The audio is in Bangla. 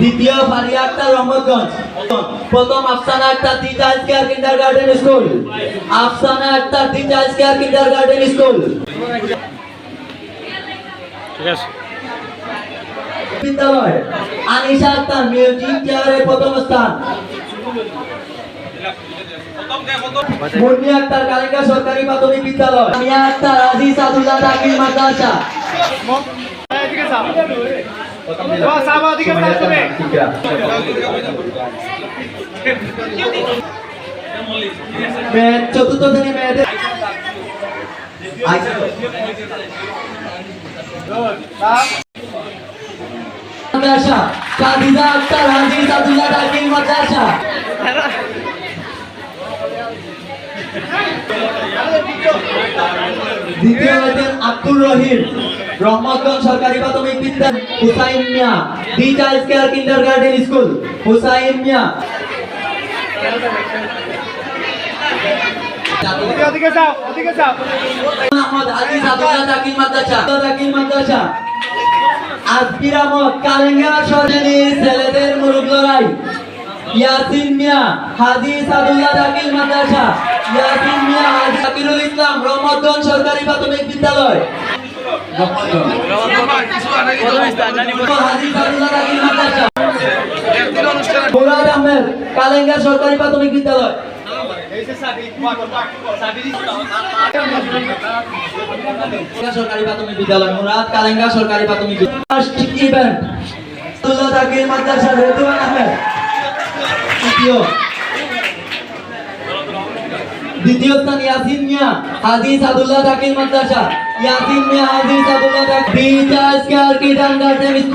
দ্বিতীয় আক্তার রহমতগঞ্জ। প্রথম Afsana the child care kindergarten school Afsana the child care kindergarten school ঠিক আছে। বিদ্যালয়। আনিশা আক্তার মিউজিক চেয়ারে প্রথম স্থান। মুন্নি আক্তার কালিকা সরকারি প্রাথমিক বিদ্যালয়। মিয়া আক্তার আজিজ আদুল্লাহ দাখিল মাদ্রাসা। চতুর্থ শ্রেণি মেয়েদের মাদ্রাসা কাদিজা আক্তার আজিজ আদুল্লাহ দাখিল মাদ্রাসা দ্বিতীয় হয়েছেন আব্দুর রহিম। রহমতগঞ্জ সরকারি প্রাথমিক বিদ্যালয় Hussain Mia. The child care kindergarten school. Hussain Mia. ছেলেদের মুরুগ লড়াই। ইয়াসিন মিয়া হাজি সাদুল্লাহ দাখিল মাদ্রাসা। ইয়াসিন মিয়া হাজি আকিরুল ইসলাম সরকারি প্রাথমিক বিদ্যালয়। মুরাদ কালেঙ্গা সরকারি প্রাথমিক বিদ্যালয়। সরকারি প্রাথমিক বিদ্যালয়, মুরাদ কালেঙ্গা সরকারি প্রাথমিক ইভেন্ট আহমেদ। দ্বিতীয় স্থান ইয়াসিন মিয়া, হাদিস আব্দুল্লাহ জাকির মাদ্রাসা। ইয়াসিন মিয়া, হাদিস আব্দুল্লাহ জাকির বিজাজ কার কিডান গার্ডেন